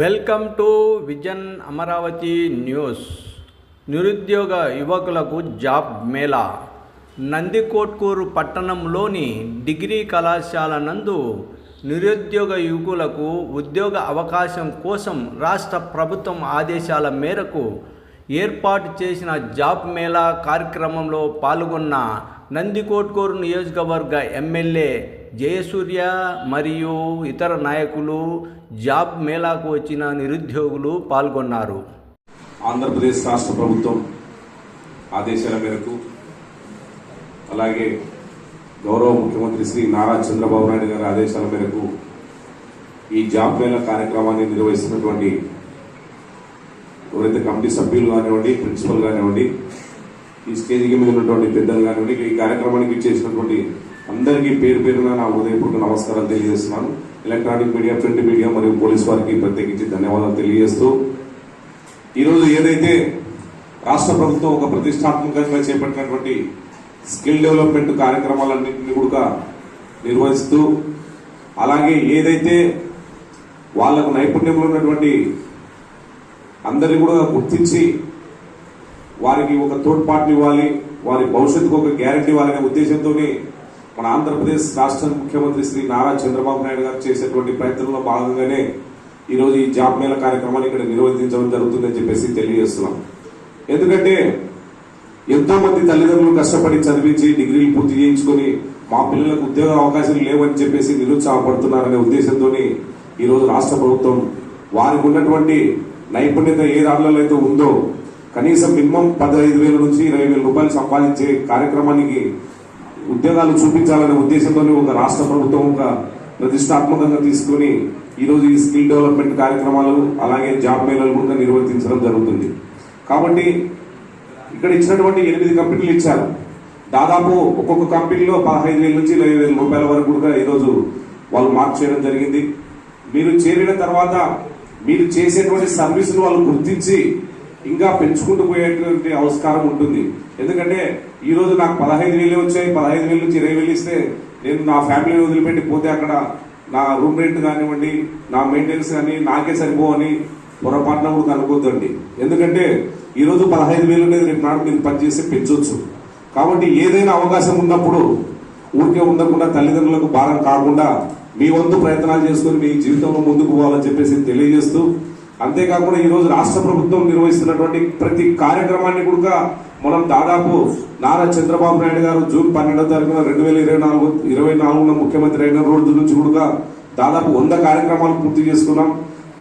Welcome to vision Amaravati news. నిరుద్యోగ యువకులకు job Mela. Nandikotkur పట్టణంలోని డిగ్రీ కళాశాల నందు నిరుద్యోగ యువకులకు ఉద్యోగ అవకాశం కోసం రాష్ట్ర ప్రభుత్వం ఆదేశాల మేరకు ఏర్పాటు చేసిన జాబ్ మేళా కార్యక్రమంలో పాల్గొన్న నందికోట్కూరు నియోజకవర్గ ఎమ్మెల్యే జయసూర్య మరియు ఇతర నాయకులు జాబ్ మేళాకు వచ్చిన నిరుద్యోగులు పాల్గొన్నారు. ఆంధ్రప్రదేశ్ రాష్ట్ర ప్రభుత్వం ఆదేశాల మేరకు అలాగే గౌరవ ముఖ్యమంత్రి శ్రీ నారా చంద్రబాబు నాయుడు గారి ఆదేశాల మేరకు ఈ జాబ్ మేళా కార్యక్రమాన్ని నిర్వహిస్తున్నటువంటి ఎవరైతే కమిటీ సభ్యులు కానివ్వండి ప్రిన్సిపల్ కానివ్వండి ఈ స్టేజ్కి మీద ఉన్నటువంటి పెద్దలు కానివ్వండి ఈ కార్యక్రమానికి ఇచ్చేసినటువంటి అందరికీ పేరు పేరున నా ఉదయపూర్వక నమస్కారాలు తెలియజేస్తున్నాను. ఎలక్ట్రానిక్ మీడియా ప్రింట్ మీడియా మరియు పోలీస్ వారికి ప్రత్యేకించి ధన్యవాదాలు తెలియజేస్తూ ఈరోజు ఏదైతే రాష్ట్ర ప్రభుత్వం ఒక ప్రతిష్టాత్మకంగా చేపట్టినటువంటి స్కిల్ డెవలప్మెంట్ కార్యక్రమాలన్నింటినీ కూడా నిర్వహిస్తూ అలాగే ఏదైతే వాళ్ళకు నైపుణ్యంలో ఉన్నటువంటి అందరినీ కూడా గుర్తించి వారికి ఒక తోడ్పాటుని ఇవ్వాలి వారి భవిష్యత్తుకు ఒక గ్యారంటీ ఇవ్వాలనే ఉద్దేశంతో మన ఆంధ్రప్రదేశ్ రాష్ట్ర ముఖ్యమంత్రి శ్రీ నారా చంద్రబాబు నాయుడు గారు చేసేటువంటి ప్రయత్నంలో భాగంగానే ఈరోజు ఈ జాబ్ మేళ కార్యక్రమాన్ని ఇక్కడ నిర్వహించడం జరుగుతుందని చెప్పేసి తెలియజేస్తున్నాం. ఎందుకంటే ఎంతో మంది తల్లిదండ్రులు కష్టపడి చదివించి డిగ్రీలు పూర్తి చేయించుకొని మా పిల్లలకు ఉద్యోగ అవకాశాలు లేవని చెప్పేసి నిరుత్సాహపడుతున్నారనే ఉద్దేశంతో ఈరోజు రాష్ట్ర ప్రభుత్వం వారికి ఉన్నటువంటి నైపుణ్యత ఏ దానిలో అయితే ఉందో కనీసం మినిమం పదహైదు వేల నుంచి ఇరవై వేల రూపాయలు సంపాదించే కార్యక్రమానికి ఉద్యోగాలు చూపించాలనే ఉద్దేశంతోనే ఒక రాష్ట్ర ప్రభుత్వం ఒక ప్రతిష్టాత్మకంగా తీసుకుని ఈరోజు ఈ స్కిల్ డెవలప్మెంట్ కార్యక్రమాలు అలాగే జాబ్ మేళలు కూడా నిర్వర్తించడం జరుగుతుంది. కాబట్టి ఇక్కడ ఇచ్చినటువంటి ఎనిమిది కంపెనీలు ఇచ్చారు. దాదాపు ఒక్కొక్క కంపెనీలో పదహైదు వేల నుంచి ఇరవై వేల రూపాయల వరకు కూడా ఈరోజు వాళ్ళు మార్క్ చేయడం జరిగింది. మీరు చేరిన తర్వాత మీరు చేసేటువంటి సర్వీసులు వాళ్ళు గుర్తించి ఇంకా పెంచుకుంటూ పోయేటువంటి ఆస్కారం ఉంటుంది. ఎందుకంటే ఈ రోజు నాకు పదహైదు వేలు వచ్చాయి. పదహైదు వేల నుంచి ఇరవై వేలు ఇస్తే నేను నా ఫ్యామిలీని వదిలిపెట్టి పోతే అక్కడ నా రూమ్ రెంట్ కానివ్వండి నా మెయింటెనెన్స్ కానీ నాకే సరిపోవని పొరపాటున కూడా అనుకోద్దండి. ఎందుకంటే ఈరోజు పదహైదు వేలు అనేది రేపు నాడు మీరు పనిచేసి పెంచవచ్చు కాబట్టి ఏదైనా అవకాశం ఉన్నప్పుడు ఊరికే ఉండకుండా తల్లిదండ్రులకు భారం కాకుండా మీ వంతు ప్రయత్నాలు చేసుకుని మీ జీవితంలో ముందుకు పోవాలని చెప్పేసి తెలియజేస్తూ అంతేకాకుండా ఈరోజు రాష్ట్ర ప్రభుత్వం నిర్వహిస్తున్నటువంటి ప్రతి కార్యక్రమాన్ని కూడా మనం దాదాపు నారా చంద్రబాబు నాయుడు గారు జూన్ పన్నెండో తారీఖున రెండు వేల ఇరవై నాలుగు ఇరవై నాలుగున ముఖ్యమంత్రి అయిన రోజు నుంచి కూడా దాదాపు వంద కార్యక్రమాలు పూర్తి చేసుకున్నాం.